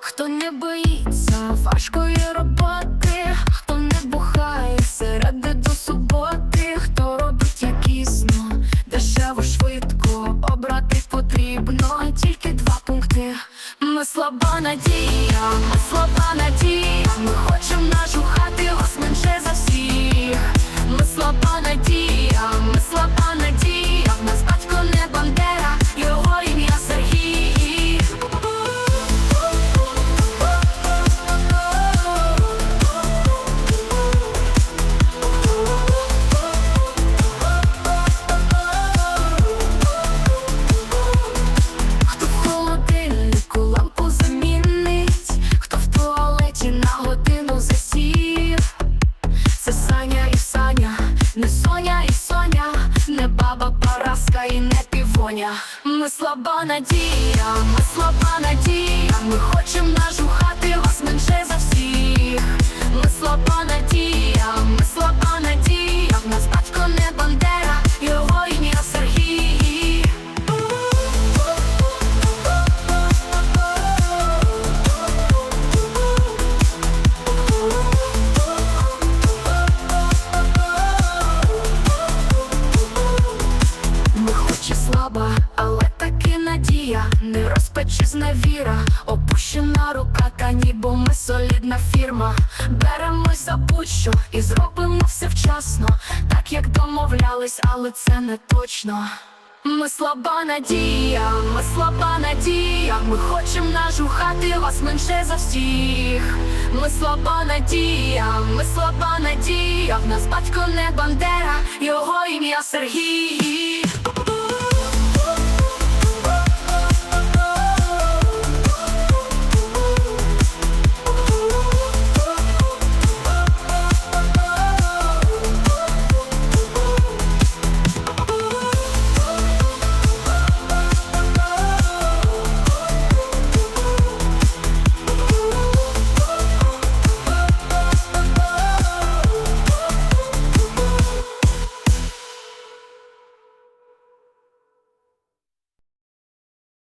хто не боїться важкої роботи, хто не бухає середи до суботи, хто робить якісно, дешево, швидко обрати потрібно тільки два пункти. Ми слаба надія, ми слаба надія, ми не. Ми слаба надія, ми слаба надія, ми хочемо розпечізна віра, опущена рука, та ніби ми солідна фірма. Беремось за будь-що і зробимо все вчасно, так як домовлялись, але це не точно. Ми слаба надія, ми слаба надія, ми хочемо нажухати вас менше за всіх. Ми слаба надія, ми слаба надія, в нас батько не бандера, його ім'я Сергій.